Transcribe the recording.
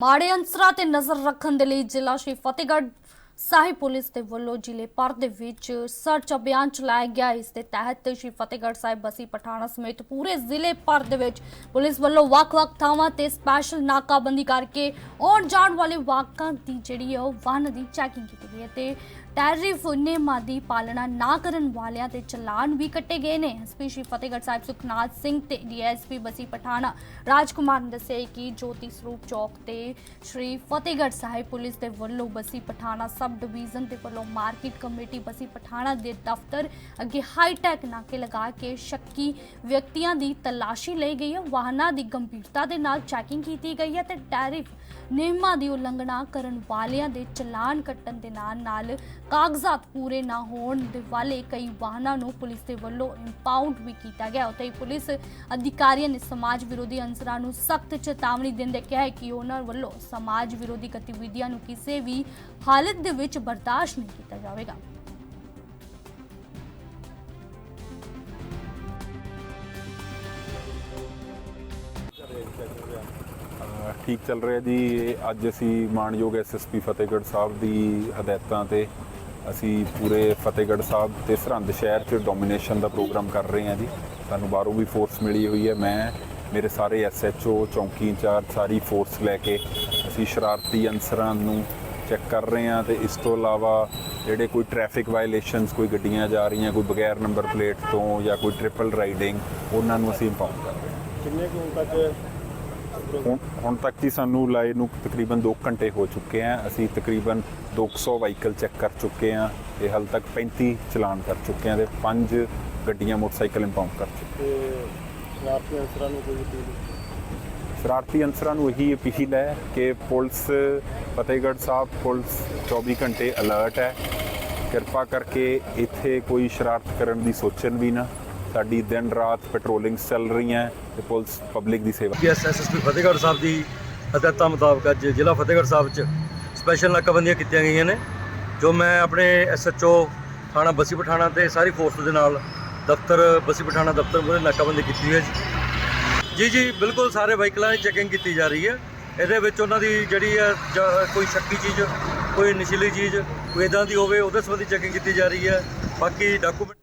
ਮਾੜੇ ਅੰਸਰਾਂ ਤੇ ਨਜ਼ਰ ਰੱਖਣ ਦੇ ਲਈ ਜ਼ਿਲ੍ਹਾ ਸ਼੍ਰੀ ਫਤਿਹਗੜ੍ਹ ਸਾਹਿਬ ਪੁਲਿਸ ਦੇ ਵੱਲੋਂ ਜ਼ਿਲ੍ਹੇ ਭਰ ਦੇ ਵਿੱਚ ਸਰਚ ਅਭਿਆਨ ਚਲਾਇਆ ਗਿਆ। ਇਸ ਦੇ ਤਹਿਤ ਸ਼੍ਰੀ ਫਤਿਹਗੜ੍ਹ ਸਾਹਿਬ ਬਸੀ ਪਠਾਣਾ ਸਮੇਤ ਪੂਰੇ ਜ਼ਿਲ੍ਹੇ ਭਰ ਦੇ ਵਿੱਚ ਪੁਲਿਸ ਵੱਲੋਂ ਵੱਖ-ਵੱਖ ਥਾਵਾਂ ਤੇ ਸਪੈਸ਼ਲ ਨਾਕਾਬੰਦੀ ਕਰਕੇ ਆਉਣ ਜਾਣ ਵਾਲੇ ਵਾਹਕਾਂ ਦੀ ਜਿਹੜੀ ਹੈ ਉਹ ਵਾਹਨ ਦੀ ਚੈਕਿੰਗ ਕੀਤੀ ਗਈ ਹੈ ਤੇ ਟੈਰਿਫ ਨਿਯਮਾਂ ਦੀ ਪਾਲਣਾ ਨਾ ਕਰਨ ਵਾਲਿਆਂ ਤੇ ਚਲਾਨ ਵੀ ਕੱਟੇ ਗਏ ਨੇ। ਐਸਪੀ ਸ਼੍ਰੀ ਫਤਿਹਗੜ੍ਹ ਸਾਹਿਬ ਸੁਖਨਾਥ ਸਿੰਘ ਤੇ ਡੀਐਸਪੀ ਬਸੀ ਪਠਾਣਾ ਰਾਜਕੁਮਾਰ ਨੇ ਦੱਸਿਆ ਕਿ ਜੋਤੀ ਸਰੂਪ ਚੌਕ ਤੇ ਸ਼੍ਰੀ ਫਤਿਹਗੜ੍ਹ ਸਾਹਿਬ ਪੁਲਿਸ ਦੇ ਵੱਲੋਂ ਬਸੀ ਪਠਾਣਾ ਸਬ ਡਿਵੀਜ਼ਨ ਦੇ ਵੱਲੋਂ ਮਾਰਕੀਟ ਕਮੇਟੀ ਬਸੀ ਪਠਾਣਾ ਦੇ ਦਫ਼ਤਰ ਅੱਗੇ ਹਾਈਟੈਕ ਨਾਕੇ ਲਗਾ ਕੇ ਸ਼ੱਕੀ ਵਿਅਕਤੀਆਂ ਦੀ ਤਲਾਸ਼ੀ ਲਈ ਗਈ ਹੈ। ਵਾਹਨਾਂ ਦੀ ਗੰਭੀਰਤਾ ਦੇ ਨਾਲ ਚੈਕਿੰਗ ਕੀਤੀ ਗਈ ਹੈ ਤੇ ਟੈਰਿਫ ਨਿਯਮਾਂ ਦੀ ਉਲੰਘਣਾ ਕਰਨ ਵਾਲਿਆਂ ਦੇ ਚਲਾਨ ਕੱਟਣ ਦੇ ਨਾਲ ਨਾਲ ਕਾਗਜ਼ਾਤ ਪੂਰੇ ਨਾ ਹੋਣ ਦੇ ਵਾਲੇ ਕਈ ਵਾਹਨਾਂ ਨੂੰ ਪੁਲਿਸ ਦੇ ਵੱਲੋਂ ਇੰਪਾਊਂਡ ਵੀ ਕੀਤਾ ਗਿਆ। ਉੱਥੇ ਪੁਲਿਸ ਅਧਿਕਾਰੀਆਂ ਨੇ ਸਮਾਜ ਵਿਰੋਧੀ ਅੰਸਰਾਂ ਨੂੰ ਸਖਤ ਚੇਤਾਵਨੀ ਦਿੰਦੇ ਕਿਹਾ ਹੈ ਕਿ ਉਹਨਾਂ ਵੱਲੋਂ ਸਮਾਜ ਵਿਰੋਧੀ ਗਤੀਵਿਧੀਆਂ ਨੂੰ ਕਿਸੇ ਵੀ ਹਾਲਤ ਦੇ ਵਿੱਚ ਬਰਦਾਸ਼ਤ ਨਹੀਂ ਕੀਤਾ ਜਾਵੇਗਾ। ਠੀਕ ਚੱਲ ਰਿਹਾ ਜੀ। ਅੱਜ ਅਸੀਂ ਮਾਨਯੋਗ ਐਸਐਸਪੀ ਫਤਿਹਗੜ੍ਹ ਸਾਹਿਬ ਦੀ ਹਦਾਇਤਾਂ ਤੇ ਅਸੀਂ ਪੂਰੇ ਫਤਿਹਗੜ੍ਹ ਸਾਹਿਬ ਤੇ ਸਰਹੰਦ ਸ਼ਹਿਰ 'ਚ ਡੋਮੀਨੇਸ਼ਨ ਦਾ ਪ੍ਰੋਗਰਾਮ ਕਰ ਰਹੇ ਹਾਂ ਜੀ। ਸਾਨੂੰ ਬਾਹਰੋਂ ਵੀ ਫੋਰਸ ਮਿਲੀ ਹੋਈ ਹੈ। ਮੈਂ, ਮੇਰੇ ਸਾਰੇ ਐਸਐਚਓ ਚੌਂਕੀ ਇੰਚਾਰਜ, ਸਾਰੀ ਫੋਰਸ ਲੈ ਕੇ ਅਸੀਂ ਸ਼ਰਾਰਤੀ ਅਨਸਰਾਂ ਨੂੰ ਚੈੱਕ ਕਰ ਰਹੇ ਹਾਂ ਤੇ ਇਸ ਤੋਂ ਇਲਾਵਾ ਜਿਹੜੇ ਕੋਈ ਟ੍ਰੈਫਿਕ ਵਾਇਲੇਸ਼ਨਸ ਕੋਈ ਗੱਡੀਆਂ ਜਾ ਰਹੀਆਂ, ਕੋਈ ਬਗੈਰ ਨੰਬਰ ਪਲੇਟ ਤੋਂ ਜਾਂ ਕੋਈ ਟ੍ਰਿਪਲ ਰਾਈਡਿੰਗ ਉਹਨਾਂ ਨੂੰ ਅਸੀਂ ਇੰਪਾਊਂਡ ਕਰ ਰਹੇ ਹਾਂ। ਕਿੰਨੇ ਕੁ ਤੱਕ ਹੁਣ ਹੁਣ ਤੱਕ ਦੀ ਸਾਨੂੰ ਲਾਏ ਨੂੰ ਤਕਰੀਬਨ 2 ਘੰਟੇ ਹੋ ਚੁੱਕੇ ਆ। ਅਸੀਂ ਤਕਰੀਬਨ 200 ਵਾਹੀਕਲ ਚੈੱਕ ਕਰ ਚੁੱਕੇ ਆ। ਤੇ ਹਾਲ ਤੱਕ 35 ਚਲਾਨ ਕਰ ਚੁੱਕੇ ਆ ਤੇ 5 ਗੱਡੀਆਂ ਮੋਟਰਸਾਈਕਲ ਇੰਪਾਊਂਡ ਕਰ ਚੁੱਕੇ ਤੇ ਸ਼ਰਾਰਤੀ ਅਨਸਰਾਂ ਨੂੰ ਕੋਈ ਅਪੀਲ ਸ਼ਰਾਰਤੀ ਅਨਸਰਾਂ ਨੂੰ ਇਹੀ ਅਪੀਲ ਹੈ ਕਿ ਪੁਲਿਸ ਫਤਿਹਗੜ੍ਹ ਸਾਹਿਬ ਪੁਲਿਸ 24 ਘੰਟੇ ਅਲਰਟ ਹੈ। ਕਿਰਪਾ ਕਰਕੇ ਇੱਥੇ ਕੋਈ ਸ਼ਰਾਰਤ ਕਰਨ ਦੀ ਸੋਚਣ ਵੀ ਨਾ। ਸਾਡੀ ਦਿਨ ਰਾਤ ਪੈਟਰੋਲਿੰਗ ਚੱਲ ਰਹੀਆਂ ਤੇ ਪੁਲਿਸ ਪਬਲਿਕ ਦੀ ਸੇਵਾ ਪੀਐਸ ਐਸਐਸਪੀ ਫਤਿਹਗੜ੍ਹ ਸਾਹਿਬ ਦੀ ਹਦਾਇਤਾਂ ਮੁਤਾਬਕ ਅੱਜ ਜ਼ਿਲ੍ਹਾ ਫਤਿਹਗੜ੍ਹ ਸਾਹਿਬ 'ਚ ਸਪੈਸ਼ਲ ਨਾਕਾਬੰਦੀਆਂ ਕੀਤੀਆਂ ਗਈਆਂ ਨੇ, ਜੋ ਮੈਂ ਆਪਣੇ ਐਸਐਚਓ ਥਾਣਾ ਬਸੀ ਪਠਾਣਾ ਤੇ ਸਾਰੀ ਫੋਰਸ ਦੇ ਨਾਲ ਦਫ਼ਤਰ, ਬਸੀ ਪਠਾਣਾ ਦਫ਼ਤਰ ਮੂਹਰੇ ਨਾਕਾਬੰਦੀ ਕੀਤੀ ਹੋਈ ਹੈ ਜੀ। ਜੀ ਬਿਲਕੁਲ ਸਾਰੇ ਵਹੀਕਲਾਂ ਦੀ ਚੈਕਿੰਗ ਕੀਤੀ ਜਾ ਰਹੀ ਹੈ। ਇਹਦੇ ਵਿੱਚ ਉਹਨਾਂ ਦੀ ਜਿਹੜੀ ਹੈ ਕੋਈ ਸ਼ੱਕੀ ਚੀਜ਼, ਕੋਈ ਨਸ਼ੀਲੀ ਚੀਜ਼, ਕੋਈ ਇਦਾਂ ਦੀ ਹੋਵੇ, ਉਹਦੇ ਸੰਬੰਧੀ ਚੈਕਿੰਗ ਕੀਤੀ ਜਾ ਰਹੀ ਹੈ। ਬਾਕੀ ਡਾਕੂਮੈਂਟ